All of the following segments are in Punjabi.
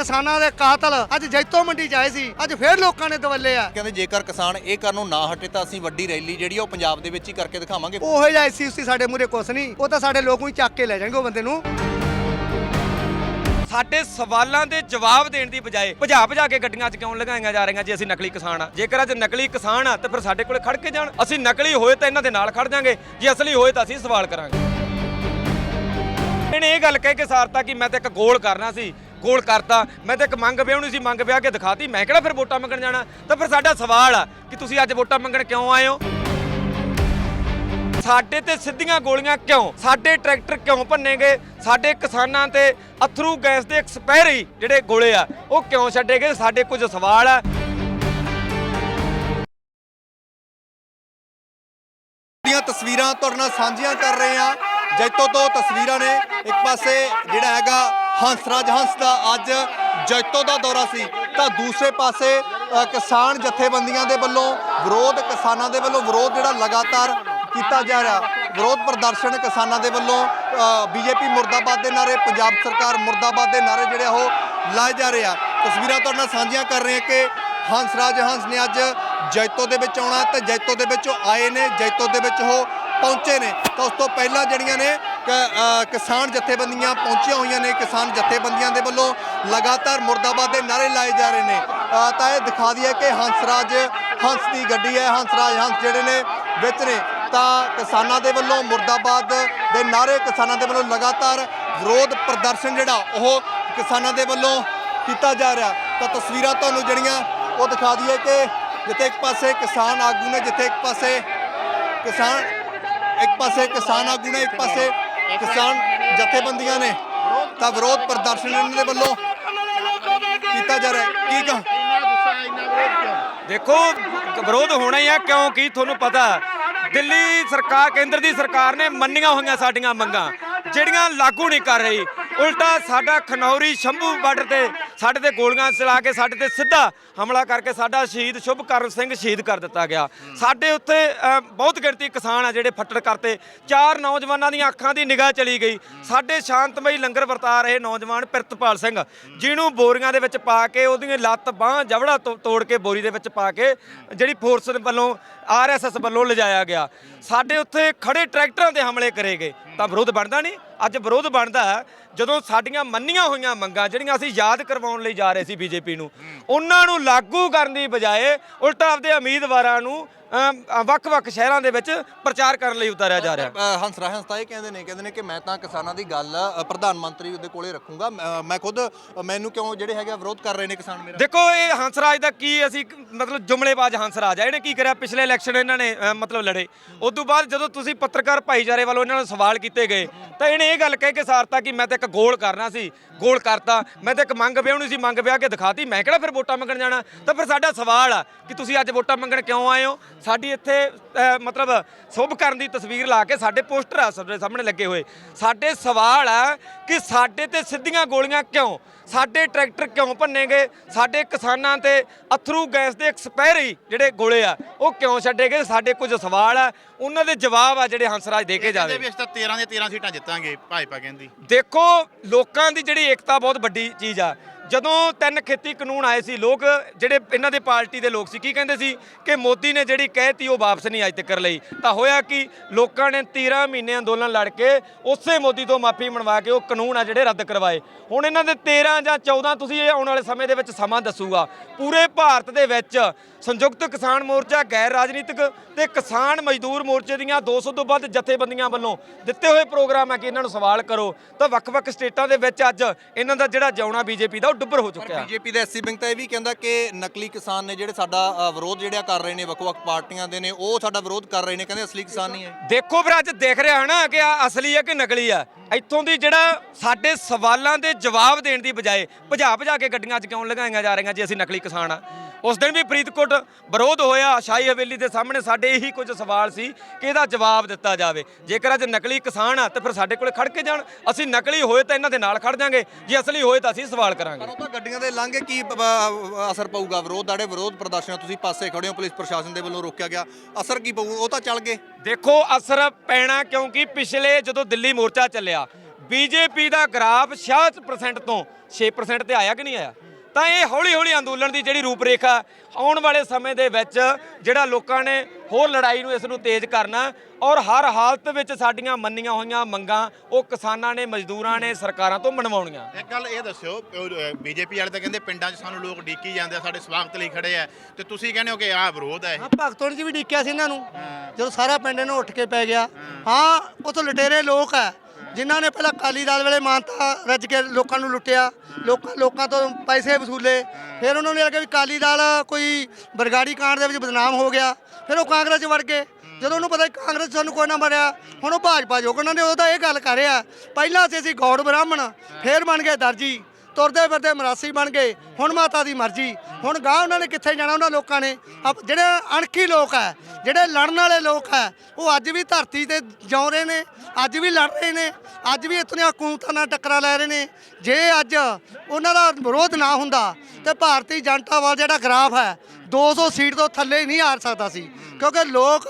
ਕਿਸਾਨਾਂ ਦੇ ਕਾਤਲ ਅੱਜ ਜੈਤੋ ਮੰਡੀ 'ਚ ਆਏ ਸੀ। ਅੱਜ ਫੇਰ ਲੋਕਾਂ ਨੇ ਦਵੱਲੇ ਆ। ਕਹਿੰਦੇ ਜੇਕਰ ਕਿਸਾਨ ਇਹ ਕਰਨੋਂ ਨਾ ਹਟੇ ਤਾਂ ਅਸੀਂ ਵੱਡੀ ਰੈਲੀ ਜਿਹੜੀ ਆ ਉਹ ਪੰਜਾਬ ਦੇ ਵਿੱਚ ਹੀ ਕਰਕੇ ਦਿਖਾਵਾਂਗੇ। ਉਹੋ ਜਿਹਾ ਐਸੀ ਉਸੀ ਸਾਡੇ ਮੂਰੇ ਕੁਛ ਨਹੀਂ। ਉਹ ਤਾਂ ਸਾਡੇ ਲੋਕੋਂ ਹੀ ਚੱਕ ਕੇ ਲੈ ਜਾਣਗੇ ਉਹ ਬੰਦੇ ਨੂੰ। ਸਾਡੇ ਸਵਾਲਾਂ ਦੇ ਜਵਾਬ ਦੇਣ ਦੀ ਬਜਾਏ ਭਜਾ ਭਜਾ ਕੇ ਗੱਡੀਆਂ 'ਚ ਕਿਉਂ ਲਗਾਈਆਂ ਜਾ ਰਹੀਆਂ ਜੀ ਅਸੀਂ ਨਕਲੀ ਕਿਸਾਨ ਆ? ਜੇਕਰ ਅੱਜ ਨਕਲੀ ਕਿਸਾਨ ਆ ਤੇ ਫਿਰ ਸਾਡੇ ਕੋਲੇ ਖੜ ਕੇ ਜਾਣ। ਅਸੀਂ ਨਕਲੀ ਹੋਏ ਤਾਂ ਇਹਨਾਂ ਦੇ ਨਾਲ ਖੜ ਜਾਾਂਗੇ। ਜੇ ਅਸਲੀ ਹੋਏ ਤਾਂ ਅਸੀਂ ਸਵਾਲ ਕਰਾਂਗੇ। ਇਹਨੇ ਇਹ ਗੱਲ ਕਹਿ ਕੇ ਸਾਰਤਾ ਕਿ ਮੈਂ ਤਾਂ ਇੱਕ ਗੋਲ ਕਰਨਾ ਸੀ। ਗੋਲ ਕਰਤਾ। ਮੈਂ ਤਾਂ ਇੱਕ ਮੰਗ ਪਿਆ ਉਹਨੂੰ ਸੀ, ਮੰਗ ਪਿਆ ਕੇ ਦਿਖਾਤੀ। ਮੈਂ ਕਿਹੜਾ ਫਿਰ ਵੋਟਾਂ ਮੰਗਣ ਜਾਣਾ? ਤਾਂ ਫਿਰ ਸਾਡਾ ਸਵਾਲ ਆ ਕਿ ਤੁਸੀਂ ਅੱਜ ਵੋਟਾਂ ਮੰਗਣ ਕਿਉਂ ਆਏ ਹੋ? ਸਾਡੇ ਤੇ ਸਿੱਧੀਆਂ ਗੋਲੀਆਂ ਕਿਉਂ? ਸਾਡੇ ਟਰੈਕਟਰ ਕਿਉਂ ਭੰਨੇ ਗਏ? ਸਾਡੇ ਕਿਸਾਨਾਂ ਤੇ ਅਥਰੂ ਗੈਸ ਦੇ ਐਕਸਪਾਇਰੀ ਜਿਹੜੇ ਗੋਲੇ ਆ, ਉਹ ਕਿਉਂ ਛੱਡੇ ਗਏ? ਸਾਡੇ ਕੁਝ ਸਵਾਲ ਆ। ਦੀਆਂ ਤਸਵੀਰਾਂ ਤੁਹਾਡੇ ਨਾਲ ਸਾਂਝੀਆਂ ਕਰ ਰਹੇ ਹਾਂ। ਜੈਤੋ ਤੋਂ ਤਸਵੀਰਾਂ ਨੇ। ਇੱਕ ਪਾਸੇ ਜਿਹੜਾ ਹੈਗਾ ਹੰਸਰਾਜ ਹੰਸ ਦਾ ਅੱਜ ਜੈਤੋ ਦਾ ਦੌਰਾ ਸੀ। ਤਾਂ ਦੂਸਰੇ ਪਾਸੇ ਕਿਸਾਨ ਜਥੇਬੰਦੀਆਂ ਦੇ ਵੱਲੋਂ, ਵਿਰੋਧ ਕਿਸਾਨਾਂ ਦੇ ਵੱਲੋਂ, ਵਿਰੋਧ ਜਿਹੜਾ ਲਗਾਤਾਰ ਕੀਤਾ ਜਾ ਰਿਹਾ, ਵਿਰੋਧ ਪ੍ਰਦਰਸ਼ਨ ਕਿਸਾਨਾਂ ਦੇ ਵੱਲੋਂ ਬੀਜੇਪੀ ਮੁਰਦਾਬਾਦ ਦੇ ਨਾਰੇ ਪੰਜਾਬ ਸਰਕਾਰ ਮੁਰਦਾਬਾਦ ਦੇ ਨਾਰੇ ਜਿਹੜੇ ਆ ਉਹ ਲਾਏ ਜਾ ਰਹੇ ਆ। ਤਸਵੀਰਾਂ ਤੁਹਾਡੇ ਨਾਲ ਸਾਂਝੀਆਂ ਕਰ ਰਹੇ ਹਾਂ ਕਿ ਹੰਸਰਾਜ ਹੰਸ ਨੇ ਅੱਜ ਜੈਤੋ ਦੇ ਵਿੱਚ ਆਉਣਾ ਤੇ ਜੈਤੋ ਦੇ ਵਿੱਚ ਉਹ ਆਏ ਨੇ, ਜੈਤੋ ਦੇ ਵਿੱਚ ਉਹ ਪਹੁੰਚੇ ਨੇ। ਤਾਂ ਉਸ ਤੋਂ ਪਹਿਲਾਂ ਜਿਹੜੀਆਂ ਨੇ ਕਿਸਾਨ ਜਥੇਬੰਦੀਆਂ ਪਹੁੰਚੀਆਂ ਹੋਈਆਂ ਨੇ, ਕਿਸਾਨ ਜਥੇਬੰਦੀਆਂ ਦੇ ਵੱਲੋਂ ਲਗਾਤਾਰ ਮੁਰਦਾਬਾਦ ਦੇ ਨਾਰੇ ਲਾਏ ਜਾ ਰਹੇ ਨੇ। ਤਾਂ ਇਹ ਦਿਖਾ ਦਈਏ ਕਿ ਹੰਸਰਾਜ, ਹੰਸ ਦੀ ਗੱਡੀ ਹੈ, ਹੰਸਰਾਜ ਹੰਸ ਜਿਹੜੇ ਨੇ, ਵਿੱਚ ਨੇ। ਤਾਂ ਕਿਸਾਨਾਂ ਦੇ ਵੱਲੋਂ ਮੁਰਦਾਬਾਦ ਦੇ ਨਾਰੇ, ਕਿਸਾਨਾਂ ਦੇ ਵੱਲੋਂ ਲਗਾਤਾਰ ਵਿਰੋਧ ਪ੍ਰਦਰਸ਼ਨ ਜਿਹੜਾ, ਉਹ ਕਿਸਾਨਾਂ ਦੇ ਵੱਲੋਂ ਕੀਤਾ ਜਾ ਰਿਹਾ। ਤਾਂ ਤਸਵੀਰਾਂ ਤੁਹਾਨੂੰ ਜਿਹੜੀਆਂ, ਉਹ ਦਿਖਾ ਦਈਏ ਕਿ ਜਿੱਥੇ ਇੱਕ ਪਾਸੇ ਕਿਸਾਨ ਆਗੂ ਨੇ, ਜਿੱਥੇ ਇੱਕ ਪਾਸੇ ਕਿਸਾਨ, ਇੱਕ ਪਾਸੇ ਕਿਸਾਨ ਆਗੂ ਨੇ, ਇੱਕ ਪਾਸੇ ਕਿਸਾਨ ਜਥੇਬੰਦੀਆਂ ਨੇ ਤਾਂ ਵਿਰੋਧ ਪ੍ਰਦਰਸ਼ਨ ਇਹਨਾਂ ਦੇ ਵੱਲੋਂ ਕੀਤਾ ਜਾ ਰਿਹਾ ਹੈ। ਕੀ ਕਹਾਂ? ਦੇਖੋ, ਵਿਰੋਧ ਹੋਣਾ ਹੀ ਆ ਕਿਉਂਕਿ ਤੁਹਾਨੂੰ ਪਤਾ? ਦਿੱਲੀ ਸਰਕਾਰ, ਕੇਂਦਰ ਦੀ ਸਰਕਾਰ ਨੇ ਮੰਨੀਆਂ ਹੋਈਆਂ ਸਾਡੀਆਂ ਮੰਗਾਂ, ਜਿਹੜੀਆਂ ਲਾਗੂ ਨਹੀਂ ਕਰ ਰਹੀ। ਉਲਟਾ ਸਾਡਾ ਖਨੌਰੀ ਸ਼ੰਭੂ ਬਾਰਡਰ ਤੇ ਸਾਡੇ ਤੇ ਗੋਲੀਆਂ ਚਲਾ ਕੇ ਸਾਡੇ ਤੇ ਸਿੱਧਾ ਹਮਲਾ ਕਰਕੇ ਸਾਡਾ ਸ਼ਹੀਦ ਸ਼ੁਭਕਰਨ ਸਿੰਘ ਸ਼ਹੀਦ ਕਰ ਦਿੱਤਾ ਗਿਆ। ਸਾਡੇ ਉੱਤੇ ਅ, ਬਹੁਤ ਗਿਣਤੀ ਕਿਸਾਨ ਆ ਜਿਹੜੇ ਫੱਟੜ ਕਰਤੇ। ਚਾਰ ਨੌਜਵਾਨਾਂ ਦੀਆਂ ਅੱਖਾਂ ਦੀ ਨਿਗਾਹ ਚਲੀ ਗਈ। ਸਾਡੇ ਸ਼ਾਂਤਮਈ ਲੰਗਰ ਵਰਤਾ ਰਹੇ ਨੌਜਵਾਨ ਪ੍ਰਿਤਪਾਲ ਸਿੰਘ ਜਿਹਨੂੰ ਬੋਰੀਆਂ ਦੇ ਵਿੱਚ ਪਾ ਕੇ ਉਹਦੀਆਂ ਲੱਤ ਬਾਹ ਜਬੜਾ ਤੋ- ਤੋੜ ਕੇ ਬੋਰੀ ਦੇ ਵਿੱਚ ਪਾ ਕੇ ਜਿਹੜੀ ਫੋਰਸ ਵੱਲੋਂ ਆਰਐਸਐਸ ਵੱਲੋਂ ਲਿਜਾਇਆ ਗਿਆ। ਸਾਡੇ ਉੱਥੇ ਖੜੇ ਟਰੈਕਟਰਾਂ ਤੇ ਹਮਲੇ ਕਰੇ ਗਏ। ਤਾਂ ਵਿਰੋਧ ਬਣਦਾ ਨਹੀਂ। ਅੱਜ ਵਿਰੋਧ ਬਣਦਾ ਹੈ ਜਦੋਂ ਸਾਡੀਆਂ ਮੰਨੀਆਂ ਹੋਈਆਂ ਮੰਗਾਂ ਜਿਹੜੀਆਂ ਅਸੀਂ ਯਾਦ ਕਰਵਾਉਣ ਲਈ ਜਾ ਰਹੇ ਸੀ ਬੀਜੇਪੀ ਨੂੰ ਉਹਨਾਂ ਨੂੰ ਲਾਗੂ ਕਰਨ ਦੀ ਬਜਾਏ ਉਲਟਾ ਆਪਦੇ ਉਮੀਦਵਾਰਾਂ ਨੂੰ ਵੱਖ-ਵੱਖ ਸ਼ਹਿਰਾਂ ਦੇ ਵਿੱਚ ਪ੍ਰਚਾਰ ਕਰਨ ਲਈ ਉਤਾਰਿਆ ਜਾ ਰਿਹਾ। ਅ, ਹੰਸ ਰਾਜ ਹੰਸ ਤਾਂ ਇਹ ਕਹਿੰਦੇ ਨੇ ਕਹਿੰਦੇ ਨੇ ਕਿ ਮੈਂ ਤਾਂ ਕਿਸਾਨਾਂ ਦੀ ਗੱਲ ਪ੍ਰਧਾਨ ਮੰਤਰੀ ਦੇ ਕੋਲੇ ਰੱਖੂੰਗਾ। ਮੈਂ ਖੁਦ ਮੈਨੂੰ ਕਿਉਂ ਜਿਹੜੇ ਹੈਗੇ ਵਿਰੋਧ ਕਰ ਰਹੇ ਨੇ ਕਿਸਾਨ ਮੇਰਾ? ਦੇਖੋ ਇਹ ਹੰਸਰਾਜ ਦਾ ਕੀ ਅਸੀਂ ਮਤਲਬ ਜੁਮਲੇਬਾਜ਼ ਹੰਸਰਾਜ ਆ। ਇਹਨੇ ਕੀ ਕਰਿਆ? ਪਿਛਲੇ ਇਲੈਕਸ਼ਨ ਇਹਨਾਂ ਨੇ ਮਤਲਬ ਲੜੇ। ਉਸ ਤੋਂ ਬਾਅਦ ਜਦੋਂ ਤੁਸੀਂ ਪੱਤਰਕਾਰ ਭਾਈਚਾਰੇ ਵੱਲੋਂ ਇਹਨਾਂ ਨੂੰ ਸਵਾਲ ਕੀਤੇ ਗਏ ਤਾਂ ਇਹਨੇ ਇਹ ਗੱਲ ਕਹਿ ਕੇ ਸਾਰਤਾ ਕਿ ਮੈਂ ਤਾਂ ਇੱਕ ਗੋਲ ਕਰਨਾ ਸੀ ਗੋਲ ਕਰਤਾ। ਮੈਂ ਤਾਂ ਇੱਕ ਮੰਗ ਵਿਆਹਣੀ ਸੀ ਮੰਗ ਵਿਆਹ ਕੇ ਦਿਖਾਤੀ। ਮੈਂ ਕਿਹੜਾ ਫਿਰ ਵੋਟਾਂ ਮੰਗਣ ਜਾਣਾ? ਤਾਂ ਫਿਰ ਸਾਡਾ ਸਵਾਲ ਆ ਕਿ ਤੁਸੀਂ ਅੱਜ ਵੋਟਾਂ ਮੰਗਣ ਕਿਉਂ ਆਏ ਹੋ? ਸਾਡੀ ਇੱਥੇ ਮਤਲਬ ਸ਼ੁਭ ਕਰਨ ਦੀ ਤਸਵੀਰ ਲਾ ਕੇ ਸਾਡੇ ਪੋਸਟਰ ਆ ਸਾਡੇ ਸਾਹਮਣੇ ਲੱਗੇ ਹੋਏ। ਸਾਡੇ ਸਵਾਲ ਆ ਕਿ ਸਾਡੇ ਤੇ ਸਿੱਧੀਆਂ ਗੋਲੀਆਂ ਕਿਉਂ? ਸਾਡੇ ਟਰੈਕਟਰ ਕਿਉਂ ਭੰਨੇਗੇ ਸਾਡੇ ਕਿਸਾਨਾਂ ਤੇ ਅਥਰੂ ਗੈਸ ਦੇ ਐਕਸਪਾਇਰੀ ਜਿਹੜੇ ਗੋਲੇ ਆ ਉਹ ਕਿਉਂ ਛੱਡੇ ਗਏ? ਸਾਡੇ ਕੁਝ ਸਵਾਲ ਆ ਉਹਨਾਂ ਦੇ ਜਵਾਬ ਆ ਜਿਹੜੇ ਹੰਸਰਾਜ ਦੇ ਕੇ ਜਾਵੇ। ਅਸੀਂ ਤਾਂ 13 ਦੀਆਂ 13 ਸੀਟਾਂ ਜਿੱਤਾਂਗੇ ਭਾਜਪਾ ਕਹਿੰਦੀ। ਦੇਖੋ ਲੋਕਾਂ ਦੀ ਜਿਹੜੀ ਏਕਤਾ ਬਹੁਤ ਵੱਡੀ ਚੀਜ਼ ਆ। ਜਦੋਂ ਤਿੰਨ ਖੇਤੀ ਕਾਨੂੰਨ ਆਏ ਸੀ, ਲੋਕ ਜਿਹੜੇ ਇਹਨਾਂ ਦੇ ਪਾਰਟੀ ਦੇ ਲੋਕ ਸੀ, ਕੀ ਕਹਿੰਦੇ ਸੀ ਕਿ ਮੋਦੀ ਨੇ ਜਿਹੜੀ ਕਹਿਤੀ ਉਹ ਵਾਪਸ ਨਹੀਂ ਅੱਜ ਤੱਕ ਲਈ। ਤਾਂ ਹੋਇਆ ਕਿ, ਲੋਕਾਂ ਨੇ 13 ਮਹੀਨੇ ਅੰਦੋਲਨ ਲੜ ਕੇ ਉਸੇ ਮੋਦੀ ਤੋਂ ਮਾਫੀ ਮੰਗਵਾ ਕੇ ਉਹ ਕਾਨੂੰਨ ਆ ਜਿਹੜੇ ਰੱਦ ਕਰਵਾਏ। ਹੁਣ ਇਹਨਾਂ ਦੇ 13 ਜਾਂ 14 ਤੁਸੀਂ ਇਹ ਆਉਣ ਵਾਲੇ ਸਮੇਂ ਦੇ ਵਿੱਚ ਸਮਾਂ ਦੱਸੂਗਾ। ਪੂਰੇ ਭਾਰਤ ਦੇ ਵਿੱਚ ਸੰਯੁਕਤ ਕਿਸਾਨ ਮੋਰਚਾ, ਗੈਰ ਰਾਜਨੀਤਿਕ ਤੇ ਕਿਸਾਨ ਮਜ਼ਦੂਰ ਮੋਰਚੇ ਦੀਆਂ 200 ਤੋਂ ਵੱਧ ਜਥੇਬੰਦੀਆਂ ਵੱਲੋਂ ਦਿੱਤੇ ਹੋਏ ਪ੍ਰੋਗਰਾਮ ਹੈ ਕਿ ਇਹਨਾਂ ਨੂੰ ਸਵਾਲ ਕਰੋ। ਤਾਂ ਵੱਖ-ਵੱਖ ਸਟੇਟਾਂ ਦੇ ਵਿੱਚ ਅੱਜ ਇਹਨਾਂ ਦਾ ਜਿਹੜਾ ਜਿਉਣਾ ਬੀਜੇਪੀ ਦਾ ਡੁੱਬਰ ਹੋ ਚੁੱਕਿਆ। ਬੀਜੇਪੀ ਦਾ ਐਸਸੀ ਤਾਂ ਇਹ ਵੀ ਕਹਿੰਦਾ ਕਿ ਨਕਲੀ ਕਿਸਾਨ ਨੇ ਜਿਹੜੇ ਸਾਡਾ ਅ, ਵਿਰੋਧ ਜਿਹੜਾ ਕਰ ਰਹੇ ਨੇ ਵੱਖ-ਵੱਖ ਪਾਰਟੀਆਂ ਦੇ ਨੇ ਉਹ ਸਾਡਾ ਵਿਰੋਧ ਕਰ ਰਹੇ ਨੇ ਕਹਿੰਦੇ ਅਸਲੀ ਕਿਸਾਨ ਨਹੀਂ ਹੈ। ਦੇਖੋ ਫਿਰ ਅੱਜ ਦੇਖ ਰਿਹਾ ਹਨਾ ਕਿ ਆ ਅਸਲੀ ਹੈ ਕਿ ਨਕਲੀ ਆ ਇੱਥੋਂ ਦੀ ਜਿਹੜਾ ਸਾਡੇ ਸਵਾਲਾਂ ਦੇ ਜਵਾਬ ਦੇਣ ਦੀ ਬਜਾਏ ਭਜਾ ਭਜਾ ਕੇ ਗੱਡੀਆਂ 'ਚ ਕਿਉਂ ਲਗਾਈਆਂ ਜਾ ਰਹੀਆਂ ਜੀ? ਅਸੀਂ ਨਕਲੀ ਕਿਸਾਨ ਆ। ਉਸ ਦਿਨ ਵੀ ਫਰੀਦਕੋਟ ਵਿਰੋਧ ਹੋਇਆ। ਸ਼ਾਹੀ ਹਵੇਲੀ ਦੇ ਸਾਹਮਣੇ ਸਾਡੇ ਇਹੀ ਕੁਝ ਸਵਾਲ ਸੀ ਕਿ ਇਹਦਾ ਜਵਾਬ ਦਿੱਤਾ ਜਾਵੇ। ਜੇਕਰ ਅੱਜ ਨਕਲੀ ਕਿਸਾਨ ਆ, ਤਾਂ ਫਿਰ ਸਾਡੇ ਕੋਲੇ ਖੜ ਕੇ ਜਾਣ। ਅਸੀਂ ਨਕਲੀ ਹੋਏ ਤਾਂ ਇਹਨਾਂ ਦੇ ਨਾਲ ਖੜ ਜਾਾਂਗੇ। ਜੇ ਅਸਲੀ ਹੋਏ ਤਾਂ ਅਸੀਂ ਸਵਾਲ ਕਰਾਂਗੇ। ਪਰ ਉਹ ਤਾਂ ਗੱਡੀਆਂ ਦੇ ਲਾਂਘੇ ਕੀ ਅਸਰ ਪਊਗਾ? ਵਿਰੋਧ ਦਾੜੇ ਵਿਰੋਧ ਪ੍ਰਦਰਸ਼ਨ, ਤੁਸੀਂ ਪਾਸੇ ਖੜੇ ਹੋ, ਪੁਲਿਸ ਪ੍ਰਸ਼ਾਸਨ ਦੇ ਵੱਲੋਂ ਰੋਕਿਆ ਗਿਆ। ਅਸਰ ਕੀ ਪਊ? ਉਹ ਤਾਂ ਚੱਲ ਗਏ। ਦੇਖੋ ਅਸਰ ਪੈਣਾ ਕਿਉਂਕਿ ਪਿਛਲੇ ਜਦੋਂ ਦਿੱਲੀ ਮੋਰਚਾ ਚੱਲਿਆ, ਬੀਜੇਪੀ ਦਾ ਗ੍ਰਾਫ 66% ਤੋਂ 6% ਤੇ ਆਇਆ ਕਿ ਨਹੀਂ ਆਇਆ? ਤਾਂ ਇਹ ਹੌਲੀ ਹੌਲੀ ਅੰਦੋਲਨ ਦੀ ਜਿਹੜੀ ਰੂਪਰੇਖਾ ਆਉਣ ਵਾਲੇ ਸਮੇਂ ਦੇ ਵਿੱਚ ਜਿਹੜਾ ਲੋਕਾਂ ਨੇ ਹੋਰ ਲੜਾਈ ਨੂੰ ਇਸ ਨੂੰ ਤੇਜ਼ ਕਰਨਾ ਔਰ ਹਰ ਹਾਲਤ ਵਿੱਚ ਸਾਡੀਆਂ ਮੰਨੀਆਂ ਹੋਈਆਂ ਮੰਗਾਂ ਉਹ ਕਿਸਾਨਾਂ ਨੇ ਮਜ਼ਦੂਰਾਂ ਨੇ ਸਰਕਾਰਾਂ ਤੋਂ ਮਨਵਾਉਣੀਆਂ। ਇੱਕ ਗੱਲ ਇਹ ਦੱਸਿਓ ਬੀਜੇਪੀ ਵਾਲੇ ਤਾਂ ਕਹਿੰਦੇ ਪਿੰਡਾਂ 'ਚ ਸਾਨੂੰ ਲੋਕ ਡੀਕੀ ਜਾਂਦੇ ਆ ਸਾਡੇ ਸਵਾਗਤ ਲਈ ਖੜੇ ਆ। ਤੇ ਤੁਸੀਂ ਕਹਿੰਦੇ ਹੋ ਕਿ ਆਹ ਵਿਰੋਧ ਹੈ ਇਹ। ਹਾਂ ਭਗਤੋਂ ਜੀ ਵੀ ਡਿੱਕਿਆ ਸੀ ਇਹਨਾਂ ਨੂੰ। ਜਦੋਂ ਸਾਰਾ ਪਿੰਡ ਇਹਨੂੰ ਉੱਠ ਕੇ ਪੈ ਗਿਆ। ਹਾਂ। ਉਥੋਂ ਲਟੇਰੇ ਲੋਕ ਹੈ ਜਿਨ੍ਹਾਂ ਨੇ ਪਹਿਲਾਂ ਕਾਲੀ ਦਲ ਵੇਲੇ ਮਾਨਤਾ ਰੱਜ ਕੇ ਲੋਕਾਂ ਨੂੰ ਲੁੱਟਿਆ, ਲੋਕਾਂ ਲੋਕਾਂ ਤੋਂ ਪੈਸੇ ਵਸੂਲੇ, ਫਿਰ ਉਹਨਾਂ ਨੇ ਲੱਗਿਆ ਵੀ ਕਾਲੀ ਦਲ ਕੋਈ ਬਰਗਾੜੀ ਕਾਂਡ ਦੇ ਵਿੱਚ ਬਦਨਾਮ ਹੋ ਗਿਆ, ਫਿਰ ਉਹ ਕਾਂਗਰਸ 'ਚ ਵੜ ਗਏ ਜਦੋਂ ਉਹਨੂੰ ਪਤਾ ਕਾਂਗਰਸ ਸਾਨੂੰ ਕੋਈ ਨਾ ਮਰਿਆ, ਹੁਣ ਉਹ ਭਾਜਪਾ ਜੋ ਉਹਨਾਂ ਨੇ ਉਹਦਾ ਇਹ ਗੱਲ ਕਰ ਰਿਹਾ, ਪਹਿਲਾਂ ਅਸੀਂ ਸੀ ਗੌੜ ਬ੍ਰਾਹਮਣ, ਫਿਰ ਬਣ ਗਏ ਦਰਜੀ। ਤੁਰਦੇ ਫਿਰਦੇ ਮਰਾਸੀ ਬਣ ਗਏ। ਹੁਣ ਮਾਤਾ ਦੀ ਮਰਜ਼ੀ। ਹੁਣ ਗਾਹ ਉਹਨਾਂ ਨੇ ਕਿੱਥੇ ਜਾਣਾ ਉਹਨਾਂ ਲੋਕਾਂ ਨੇ? ਆਪ- ਜਿਹੜੇ ਅਣਖੀ ਲੋਕ ਹੈ, ਜਿਹੜੇ ਲੜਨ ਵਾਲੇ ਲੋਕ ਹੈ, ਉਹ ਅੱਜ ਵੀ ਧਰਤੀ ਤੇ ਜਿਉਂ ਰਹੇ ਨੇ, ਅੱਜ ਵੀ ਲੜ ਰਹੇ ਨੇ, ਅੱਜ ਵੀ ਇਤਨੀਆਂ ਹਕੂਮਤਾਂ ਨਾਲ ਟੱਕਰਾਂ ਲੈ ਰਹੇ ਨੇ। ਜੇ ਅੱਜ ਉਹਨਾਂ ਦਾ ਵਿਰੋਧ ਨਾ ਹੁੰਦਾ, ਤੇ ਭਾਰਤੀ ਜਨਤਾ ਵਾਲਾ ਜਿਹੜਾ ਗ੍ਰਾਫ ਹੈ 200 ਸੀਟ ਤੋਂ ਥੱਲੇ ਨਹੀਂ ਆ ਸਕਦਾ ਸੀ। ਕਿਉਂਕਿ ਲੋਕ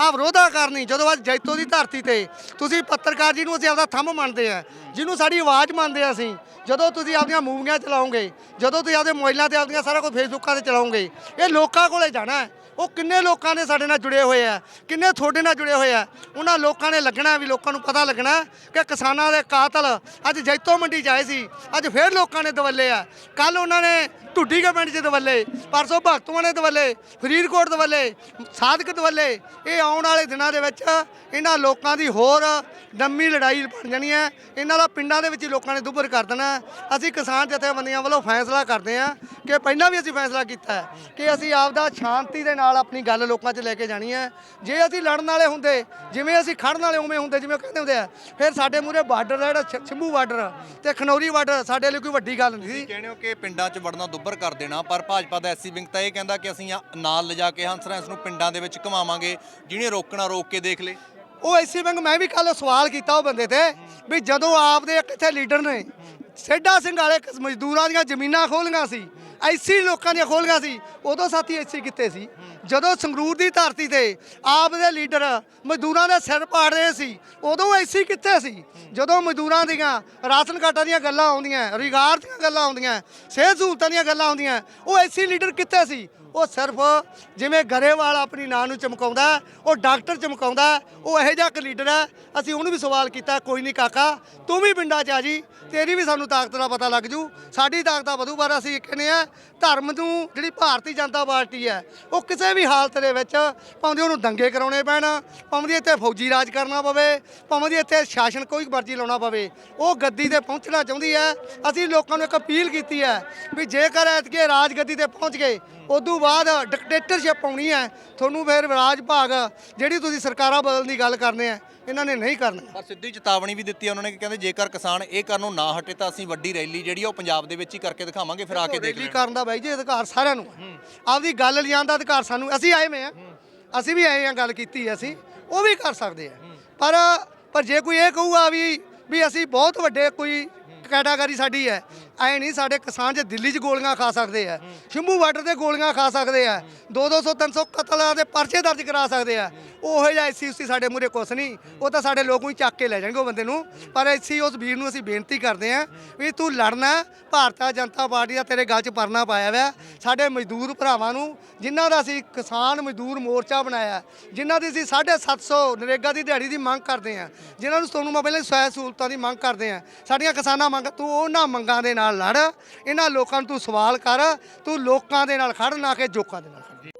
ਆ ਵਿਰੋਧਾ ਕਰਨੀ, ਜਦੋਂ ਅੱਜ ਜੈਤੋ ਦੀ ਧਰਤੀ ਤੇ ਤੁਸੀਂ ਪੱਤਰਕਾਰ ਜੀ ਨੂੰ ਅਸੀਂ ਆਪਦਾ ਥੰਮ ਮੰਨਦੇ ਆ ਜਿਹਨੂੰ ਸਾਡੀ ਆਵਾਜ਼ ਮੰਨਦੇ ਆ ਅਸੀਂ, ਜਦੋਂ ਤੁਸੀਂ ਆਪਦੀਆਂ ਮੂਵੀਆਂ ਚਲਾਓਗੇ, ਜਦੋਂ ਤੁਸੀਂ ਆਪਦੇ ਮੋਬਾਈਲਾਂ ਤੇ ਆਪਦੀਆਂ ਸਾਰਾ ਕੁਝ ਫੇਸਬੁੱਕਾਂ ਤੇ ਚਲਾਓਗੇ, ਇਹ ਲੋਕਾਂ ਕੋਲੇ ਜਾਣਾ ਹੈ। ਉਹ ਕਿੰਨੇ ਲੋਕਾਂ ਨੇ ਸਾਡੇ ਨਾਲ ਜੁੜੇ ਹੋਏ ਆ, ਕਿੰਨੇ ਤੁਹਾਡੇ ਨਾਲ ਜੁੜੇ ਹੋਏ ਆ। ਉਹਨਾਂ ਲੋਕਾਂ ਨੇ ਲੱਗਣਾ ਵੀ ਲੋਕਾਂ ਨੂੰ ਪਤਾ ਲੱਗਣਾ ਕਿ ਕਿਸਾਨਾਂ ਦੇ ਕਾਤਲ ਅੱਜ ਜੈਤੋ ਮੰਡੀ 'ਚ ਆਏ ਸੀ, ਅੱਜ ਫੇਰ ਲੋਕਾਂ ਨੇ ਦਵੱਲੇ ਆ। ਕੱਲ ਉਹਨਾਂ ਨੇ ਢੁੱਡੀ ਕੇ ਪਿੰਡ 'ਚ ਦਵੱਲੇ, ਪਰਸੋਂ ਭਗਤੂਆਂ ਨੇ ਦਵੱਲੇ, ਫਰੀਦਕੋਟ ਦਵੱਲੇ ਸਾਧਕ ਦਵੱਲੇ। ਇਹ ਆਉਣ ਵਾਲੇ ਦਿਨਾਂ ਦੇ ਵਿੱਚ ਇਹਨਾਂ ਲੋਕਾਂ ਦੀ ਹੋਰ ਲੰਮੀ ਲੜਾਈ ਬਣ ਜਾਣੀ ਹੈ। ਇਹਨਾਂ ਦਾ ਪਿੰਡਾਂ ਦੇ ਵਿੱਚ ਹੀ ਲੋਕਾਂ ਨੇ ਦੁੱਭਰ ਕਰ ਦੇਣਾ। ਅਸੀਂ ਕਿਸਾਨ ਜਥੇਬੰਦੀਆਂ ਵੱਲੋਂ ਫੈਸਲਾ ਕਰਦੇ ਹਾਂ ਕਿ ਪਹਿਲਾਂ ਵੀ ਅਸੀਂ ਫੈਸਲਾ ਕੀਤਾ ਕਿ ਅਸੀਂ ਆਪਦਾ ਸ਼ਾਂਤੀ ਦੇ ਨਾਲ ਆਪਣੀ ਗੱਲ ਲੋਕਾਂ 'ਚ ਲੈ ਕੇ ਜਾਣੀ ਹੈ। ਜੇ ਅਸੀਂ ਲੜਨ ਵਾਲੇ ਹੁੰਦੇ ਜਿਵੇਂ ਅਸੀਂ ਖੜਨ ਵਾਲੇ ਉਵੇਂ ਹੁੰਦੇ ਜਿਵੇਂ ਕਹਿੰਦੇ ਹੁੰਦੇ ਆ ਫਿਰ ਸਾਡੇ ਮੂਰੇ ਬਾਰਡਰ ਦਾ ਜਿਹੜਾ ਛੰਭੂ ਬਾਰਡਰ ਤੇ ਖਨੌਰੀ ਬਾਰਡਰ ਸਾਡੇ ਲਈ ਕੋਈ ਵੱਡੀ ਗੱਲ ਨਹੀਂ ਸੀ। ਕਹਿੰਦੇ ਹੋ ਕਿ ਪਿੰਡਾਂ 'ਚ ਵੜਨਾ ਦੁੱਬਰ ਕਰ ਦੇਣਾ ਪਰ ਭਾਜਪਾ ਦਾ ਐਸਸੀ ਵਿੰਗ ਤਾਂ ਇਹ ਕਹਿੰਦਾ ਕਿ ਅਸੀਂ ਨਾਲ ਲਿਜਾ ਕੇ ਹੰਸਰਾਂਸ ਨੂੰ ਪਿੰਡਾਂ ਦੇ ਵਿੱਚ ਘਮਾਵਾਂਗੇ ਜਿਹਨੇ ਰੋਕਣਾ ਰੋਕ ਕੇ ਦੇਖ ਲੇ। ਉਹ ਐਸੀ ਬੈਂਕ ਮੈਂ ਵੀ ਕੱਲ ਸਵਾਲ ਕੀਤਾ ਉਹ ਬੰਦੇ ਤੇ ਵੀ ਜਦੋਂ ਆਪਦੇ ਇੱਕ ਇੱਥੇ ਲੀਡਰ ਨੇ ਸੇਡਾ ਸਿੰਘ ਵਾਲੇ ਮਜ਼ਦੂਰਾਂ ਦੀਆਂ ਜ਼ਮੀਨਾਂ ਖੋਲੀਆਂ ਸੀ ਐਸੀ ਲੋਕਾਂ ਦੀਆਂ ਖੋਲੀਆਂ ਸੀ ਉਦੋਂ ਸਾਥੀ ਐਸੀ ਕਿੱਥੇ ਸੀ? ਜਦੋਂ ਸੰਗਰੂਰ ਦੀ ਧਰਤੀ ਤੇ ਆਪ ਦੇ ਲੀਡਰ ਮਜ਼ਦੂਰਾਂ ਦੇ ਸਿਰ ਪਾੜ ਰਹੇ ਸੀ, ਉਦੋਂ ਐਸੀ ਕਿੱਥੇ ਸੀ? ਜਦੋਂ ਮਜ਼ਦੂਰਾਂ ਦੀਆਂ, ਰਾਸ਼ਨ ਕਾਰਡਾਂ ਦੀਆਂ ਗੱਲਾਂ ਆਉਂਦੀਆਂ ਰੁਜ਼ਗਾਰ ਦੀਆਂ ਗੱਲਾਂ ਆਉਂਦੀਆਂ, ਸਿਹਤ ਸਹੂਲਤਾਂ ਦੀਆਂ ਗੱਲਾਂ ਆਉਂਦੀਆਂ, ਉਹ ਐਸੀ ਲੀਡਰ ਕਿੱਥੇ ਸੀ? ਉਹ ਸਿਰਫ ਜਿਵੇਂ ਗਰੇਵਾਲ ਆਪਣੀ ਨਾਂ ਨੂੰ ਚਮਕਾਉਂਦਾ, ਉਹ ਡਾਕਟਰ ਚਮਕਾਉਂਦਾ, ਉਹ ਇਹੋ ਜਿਹਾ ਇੱਕ ਲੀਡਰ ਹੈ। ਅਸੀਂ ਉਹਨੂੰ ਵੀ ਸਵਾਲ ਕੀਤਾ, ਕੋਈ ਨਹੀਂ ਕਾਕਾ, ਤੂੰ ਵੀ ਪਿੰਡਾਂ 'ਚ ਆ ਜੀ, ਤੇਰੀ ਵੀ ਸਾਨੂੰ ਤਾਕਤ ਦਾ ਪਤਾ ਲੱਗ ਜੂ। ਸਾਡੀ ਤਾਕਤ ਦਾ ਵਧੂ, ਪਰ ਅਸੀਂ ਕਹਿੰਦੇ ਆ ਧਰਮ ਨੂੰ ਜਿਹੜੀ ਭਾਰਤੀ ਜਨਤਾ ਪਾਰਟੀ ਹੈ, ਉਹ ਕਿਸੇ ਵੀ ਹਾਲਤ ਦੇ ਵਿੱਚ ਭਾਵੇਂ ਉਹਨੂੰ ਦੰਗੇ ਕਰਾਉਣੇ ਪੈਣ, ਭਾਵੇਂ ਇੱਥੇ ਫੌਜੀ ਰਾਜ ਕਰਨਾ ਪਵੇ, ਭਾਵੇਂ ਇੱਥੇ ਸ਼ਾਸਨ ਕੋਈ ਮਰਜ਼ੀ ਲਾਉਣਾ ਪਵੇ, ਉਹ ਗੱਦੀ ਤੇ ਪਹੁੰਚਣਾ ਚਾਹੁੰਦੀ ਹੈ। ਅਸੀਂ ਲੋਕਾਂ ਨੂੰ ਇੱਕ ਅਪੀਲ ਕੀਤੀ ਹੈ ਵੀ ਜੇਕਰ ਐਤਕੀ ਰਾਜ ਗੱਦੀ ਤੇ ਪਹੁੰਚ ਗਏ, ਉਦੋਂ ਬਾਅਦ ਡਿਕਟੇਟਰਸ਼ਿਪ ਆਉਣੀ ਹੈ ਤੁਹਾਨੂੰ ਫਿਰ ਰਾਜ ਭਾਗ ਜਿਹੜੀ ਤੁਸੀਂ ਸਰਕਾਰਾਂ ਬਦਲਣ ਦੀ ਗੱਲ ਕਰਨੇ ਆ ਇਹਨਾਂ ਨੇ ਨਹੀਂ ਕਰਨਾ। ਪਰ ਸਿੱਧੀ ਚੇਤਾਵਨੀ ਵੀ ਦਿੱਤੀ ਉਹਨਾਂ ਨੇ ਕਿ ਕਹਿੰਦੇ ਜੇਕਰ ਕਿਸਾਨ ਇਹ ਕਰਨੋਂ ਨਾ ਹਟੇ ਤਾਂ ਅਸੀਂ ਵੱਡੀ ਰੈਲੀ ਜਿਹੜੀ ਉਹ ਪੰਜਾਬ ਦੇ ਵਿੱਚ ਹੀ ਕਰਕੇ ਦਿਖਾਵਾਂਗੇ ਫਿਰ ਆ ਕੇ ਦੇਖ ਰੈਲੀ ਕਰਨ ਦਾ ਬਾਈ ਜੀ ਅਧਿਕਾਰ ਸਾਰਿਆਂ ਨੂੰ ਹੈ। ਆਪਦੀ ਗੱਲ ਲਿਜਾਣ ਦਾ ਅਧਿਕਾਰ ਸਾਨੂੰ ਅਸੀਂ ਆਏ ਹੋਏ ਆ ਅਸੀਂ ਵੀ ਆਏ ਆ ਗੱਲ ਕੀਤੀ ਹੈ ਅਸੀਂ ਉਹ ਵੀ ਕਰ ਸਕਦੇ ਆ ਪਰ ਪਰ ਜੇ ਕੋਈ ਇਹ ਕਹੂਗਾ ਵੀ ਵੀ ਅਸੀਂ ਬਹੁਤ ਵੱਡੇ ਕੋਈ ਕੈਟਾਗਰੀ ਸਾਡੀ ਹੈ ਐ ਨਹੀਂ, ਸਾਡੇ ਕਿਸਾਨ ਜੇ ਦਿੱਲੀ 'ਚ ਗੋਲੀਆਂ ਖਾ ਸਕਦੇ ਆ, ਸ਼ੰਭੂ ਬਾਰਡਰ ਤੇ ਗੋਲੀਆਂ ਖਾ ਸਕਦੇ ਆ 2-200 300 ਕਤਲਾਂ ਦੇ ਪਰਚੇ ਦਰਜ ਕਰਾ ਸਕਦੇ ਆ। ਉਹੋ ਜਿਹਾ ਐਸੀ ਉਸੀ ਸਾਡੇ ਮੂਰੇ ਕੁਛ ਨਹੀਂ, ਉਹ ਤਾਂ ਸਾਡੇ ਲੋਕ ਹੀ ਚੱਕ ਕੇ ਲੈ ਜਾਣਗੇ ਉਹ ਬੰਦੇ ਨੂੰ। ਪਰ ਐਸੀ ਉਸ ਵੀਰ ਨੂੰ ਅਸੀਂ ਬੇਨਤੀ ਕਰਦੇ ਆ ਵੀ ਤੂੰ ਲੜਨਾ, ਭਾਰਤੀ ਜਨਤਾ ਪਾਰਟੀ ਦਾ ਤੇਰੇ ਗੱਲ 'ਚ ਪਰਨਾ ਪਾਇਆ ਹੋਇਆ, ਸਾਡੇ ਮਜ਼ਦੂਰ ਭਰਾਵਾਂ ਨੂੰ, ਜਿਨ੍ਹਾਂ ਦਾ ਅਸੀਂ ਕਿਸਾਨ ਮਜ਼ਦੂਰ ਮੋਰਚਾ ਬਣਾਇਆ, ਜਿਨ੍ਹਾਂ ਦੀ ਅਸੀਂ 750 ਨਰੇਗਾ ਦੀ ਦਿਹਾੜੀ ਦੀ ਮੰਗ ਕਰਦੇ ਆ, ਜਿਨ੍ਹਾਂ ਨੂੰ ਤੁਹਾਨੂੰ ਮੈਂ ਪਹਿਲਾਂ ਹੀ ਸਹਾਇ ਸਹੂਲਤਾਂ ਦੀ ਮੰਗ ਕਰਦੇ ਆ, ਸਾਡੀਆਂ ਕਿਸਾਨਾਂ ਮੰਗ, ਤੂੰ ਉਹਨਾਂ ਮੰਗਾਂ ਦੇ ਨਾਲ ਨਾਲ ਲੜ, ਇਹਨਾਂ ਲੋਕਾਂ ਨੂੰ ਤੂੰ ਸਵਾਲ ਕਰ, ਤੂੰ ਲੋਕਾਂ ਦੇ ਨਾਲ ਖੜ, ਨਾ ਕਿ ਜੋਕਾਂ ਦੇ ਨਾਲ ਖੜ।